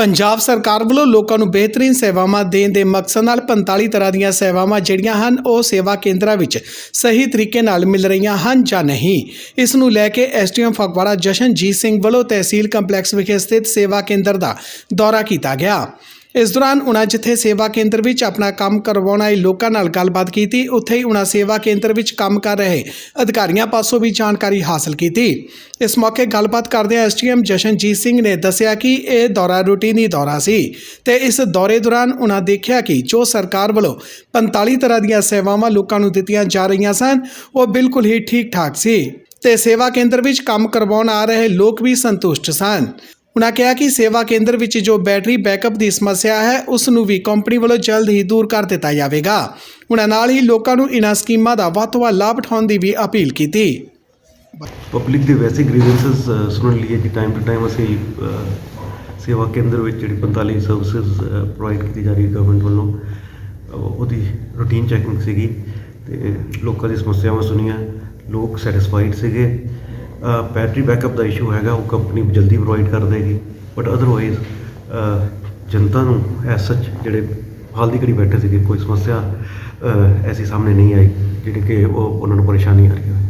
ਪੰਜਾਬ ਸਰਕਾਰ ਵੱਲੋਂ ਲੋਕਾਂ ਨੂੰ ਬਿਹਤਰੀਨ ਸੇਵਾਵਾਂ ਦੇਣ ਦੇ ਮਕਸਦ ਨਾਲ 45 ਤਰ੍ਹਾਂ ਦੀਆਂ ਸੇਵਾਵਾਂ ਜਿਹੜੀਆਂ ਹਨ, ਉਹ ਸੇਵਾ ਕੇਂਦਰਾਂ ਵਿੱਚ ਸਹੀ ਤਰੀਕੇ ਨਾਲ ਮਿਲ ਰਹੀਆਂ ਹਨ ਜਾਂ ਨਹੀਂ। ਇਸ ਨੂੰ ਲੈ ਕੇ ਐਸਟੀਐਮ ਫਗਵਾੜਾ ਜਸ਼ਨਜੀਤ ਸਿੰਘ ਵੱਲੋਂ ਤਹਿਸੀਲ ਕੰਪਲੈਕਸ ਵਿਖੇ ਸਥਿਤ ਸੇਵਾ ਕੇਂਦਰ ਦਾ ਦੌਰਾ ਕੀਤਾ ਗਿਆ। ਇਸ ਦੌਰਾਨ ਉਹਨਾਂ ਜਿੱਥੇ ਸੇਵਾ ਕੇਂਦਰ ਵਿੱਚ ਆਪਣਾ ਕੰਮ ਕਰਵਾਉਣ ਆਏ ਲੋਕਾਂ ਨਾਲ ਗੱਲਬਾਤ ਕੀਤੀ, ਉੱਥੇ ਹੀ ਉਹਨਾਂ ਸੇਵਾ ਕੇਂਦਰ ਵਿੱਚ ਕੰਮ ਕਰ ਰਹੇ ਅਧਿਕਾਰੀਆਂ ਪਾਸੋਂ ਵੀ ਜਾਣਕਾਰੀ ਹਾਸਲ ਕੀਤੀ। ਇਸ ਮੌਕੇ ਗੱਲਬਾਤ ਕਰਦਿਆਂ ਐਸਟੀਐਮ ਜਸ਼ਨਜੀਤ ਸਿੰਘ ਨੇ ਦੱਸਿਆ ਕਿ ਇਹ ਦੌਰਾ ਰੂਟੀਨੀ ਦੌਰਾ ਸੀ ਤੇ ਇਸ ਦੌਰੇ ਦੌਰਾਨ ਉਨ੍ਹਾਂ ਦੇਖਿਆ ਕਿ ਜੋ ਸਰਕਾਰ ਵੱਲੋਂ 45 ਤਰ੍ਹਾਂ ਦੀਆਂ ਸੇਵਾਵਾਂ ਲੋਕਾਂ ਨੂੰ ਦਿੱਤੀਆਂ ਜਾ ਰਹੀਆਂ ਸਨ, ਉਹ ਬਿਲਕੁਲ ਹੀ ਠੀਕ ਠਾਕ ਸੀ ਤੇ ਸੇਵਾ ਕੇਂਦਰ ਵਿੱਚ ਕੰਮ ਕਰਵਾਉਣ ਆ ਰਹੇ ਲੋਕ ਵੀ ਸੰਤੁਸ਼ਟ ਸਨ। ਉਨ੍ਹਾਂ ਕਿਹਾ ਕਿ ਸੇਵਾ ਕੇਂਦਰ ਵਿੱਚ ਜੋ ਬੈਟਰੀ ਬੈਕਅਪ ਦੀ ਸਮੱਸਿਆ ਹੈ, ਉਸ ਨੂੰ ਵੀ ਕੰਪਨੀ ਵੱਲੋਂ ਜਲਦ ਹੀ ਦੂਰ ਕਰ ਦਿੱਤਾ ਜਾਵੇਗਾ। ਉਨ੍ਹਾਂ ਨਾਲ ਹੀ ਲੋਕਾਂ ਨੂੰ ਇਨ੍ਹਾਂ ਸਕੀਮਾਂ ਦਾ ਵੱਧ ਤੋਂ ਵੱਧ ਲਾਭ ਉਠਾਉਣ ਦੀ ਵੀ ਅਪੀਲ ਕੀਤੀ। ਪਬਲਿਕ ਦੇ ਵੈਸੇ ਗ੍ਰੀਵੈਂਸਸ ਸੁਣਨ ਲਈ ਕਿ ਟਾਈਮ ਟੂ ਟਾਈਮ ਅਸੀਂ ਸੇਵਾ ਕੇਂਦਰ ਵਿੱਚ ਜਿਹੜੀ 45 ਸਰਵਿਸਿਜ਼ ਪ੍ਰੋਵਾਈਡ ਕੀਤੀ ਜਾ ਰਹੀ ਹੈ ਗਵਰਨਮੈਂਟ ਵੱਲੋਂ ਉਹਦੀ ਰੂਟੀਨ ਚੈਕਿੰਗ ਸੀਗੀ ਤੇ ਲੋਕਾਂ ਦੀ ਸਮੱਸਿਆਵਾਂ ਸੁਣੀਆਂ, ਲੋਕ ਸੈਟੀਸਫਾਈਡ ਸੀਗੇ। ਬੈਟਰੀ ਬੈਕਅਪ ਦਾ ਇਸ਼ੂ ਹੈਗਾ, ਉਹ ਕੰਪਨੀ ਜਲਦੀ ਪ੍ਰੋਵਾਈਡ ਕਰ ਦੇਗੀ ਬਟ ਅਦਰਵਾਈਜ਼ ਜਨਤਾ ਨੂੰ ਐਸ ਸੱਚ ਜਿਹੜੇ ਹਾਲ ਦੀ ਘੜੀ ਬੈਠੇ ਸੀਗੇ, ਕੋਈ ਸਮੱਸਿਆ ਐਸੀ ਸਾਹਮਣੇ ਨਹੀਂ ਆਈ, ਜਿਹੜੀ ਕਿ ਉਹ ਉਹਨਾਂ ਨੂੰ ਪਰੇਸ਼ਾਨੀ ਆ ਰਹੀ ਹੈ